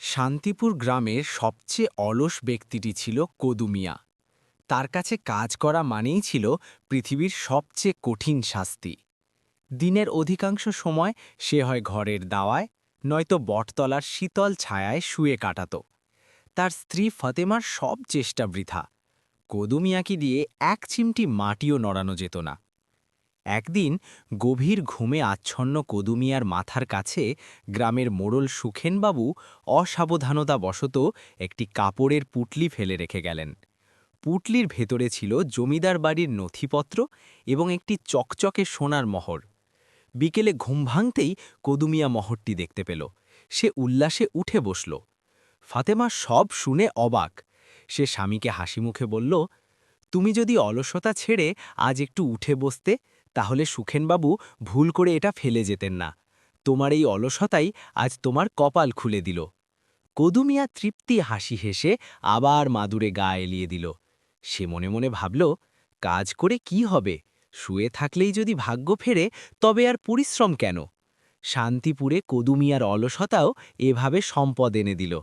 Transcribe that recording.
শান্তিপুর গ্রামের সবচেয়ে অলস ব্যক্তিটি ছিল কদুমিয়া তার কাছে কাজ করা মানেই ছিল পৃথিবীর সবচেয়ে কঠিন শাস্তি। দিনের অধিকাংশ সময় সে হয় ঘরের দাওয়ায়, নয়তো বটতলার শীতল ছায়ায় শুয়ে কাটাত। তার স্ত্রী ফতেমার সব চেষ্টা বৃথা। কদুমিয়াকে দিয়ে এক চিমটি মাটিও নড়ানো যেত না। একদিন গভীর ঘুমে আচ্ছন্ন কদুমিয়ার মাথার কাছে গ্রামের মোড়ল সুখেনবাবু অসাবধানতাবশত একটি কাপড়ের পুটলি ফেলে রেখে গেলেন। পুটলির ভেতরে ছিল জমিদার বাড়ির নথিপত্র এবং একটি চকচকে সোনার মহর। বিকেলে ঘুম ভাঙতেই কদুমিয়া মহরটি দেখতে পেল। সে উল্লাসে উঠে বসল। ফাতেমা সব শুনে অবাক। সে স্বামীকে হাসি মুখে বলল, তুমি যদি অলসতা ছেড়ে আজ একটু উঠে বসতে তাহলে সুখেনবাবু ভুল করে এটা ফেলে যেতেন না। তোমার এই অলসতাই আজ তোমার কপাল খুলে দিল। কদুমিয়া তৃপ্তি হাসি হেসে আবার মাদুরে গা এলিয়ে দিল। সে মনে মনে ভাবল, কাজ করে কি হবে? শুয়ে থাকলেই যদি ভাগ্য ফেরে, তবে আর পরিশ্রম কেন? শান্তিপুরে কদুমিয়ার অলসতাও এভাবে সম্পদ এনে দিল।